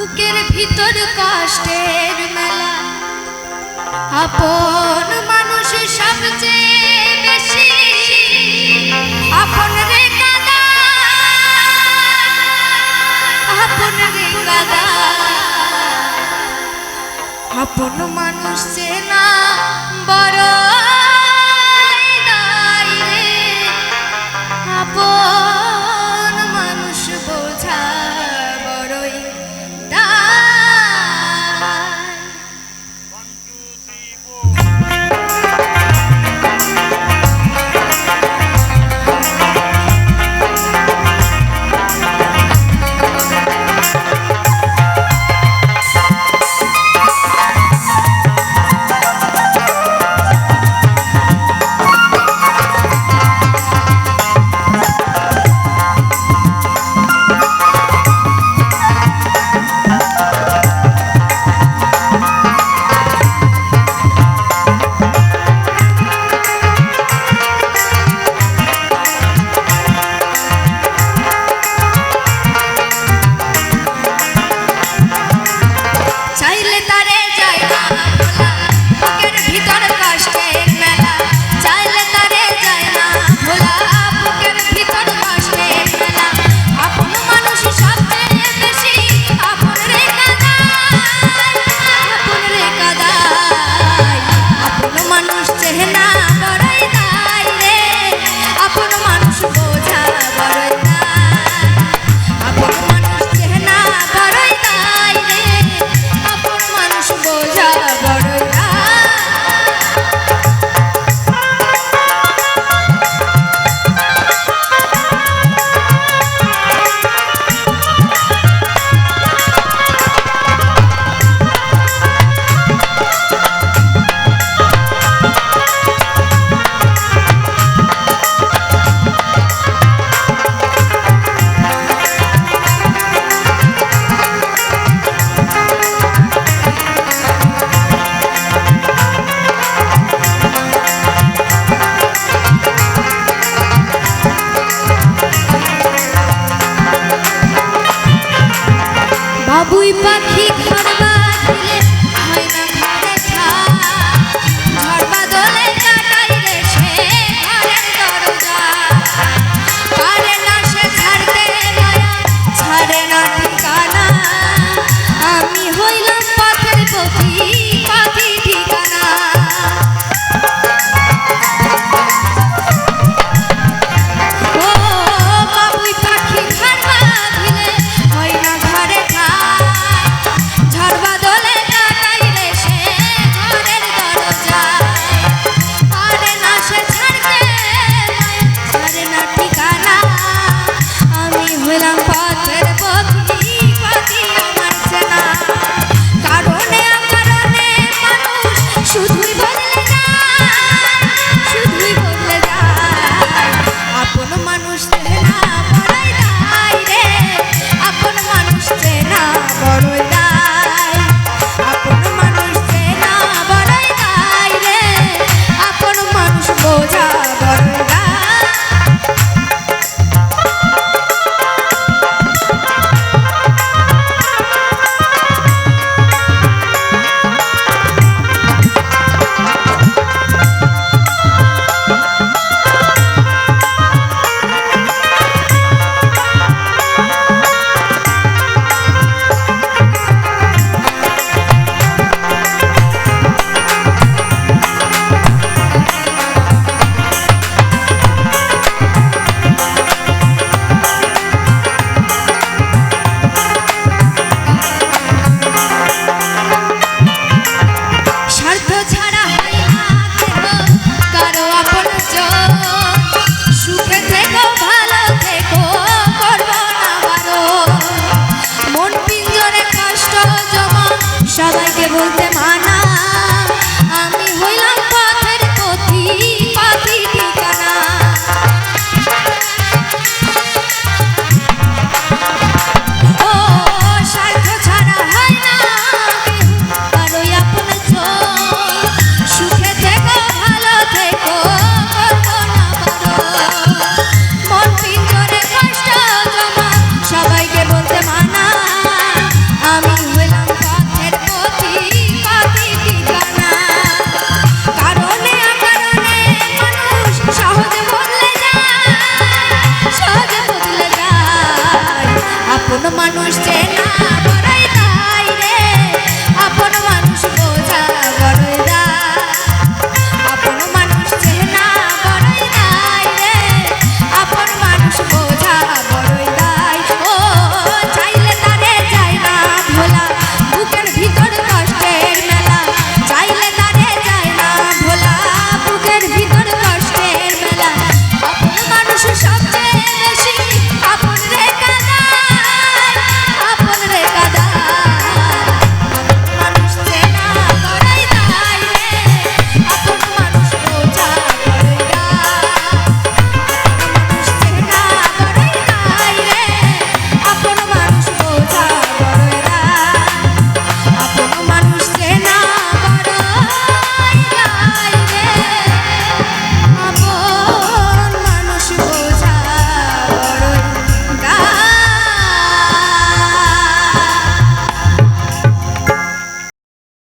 বুকের ভিতর কষ্টের মেলা। আপন মানুষ সবচেয়ে বেশি। আপন রে কাদা আপন রে কাদা আপন মানুষ চেনা বড় আপন volte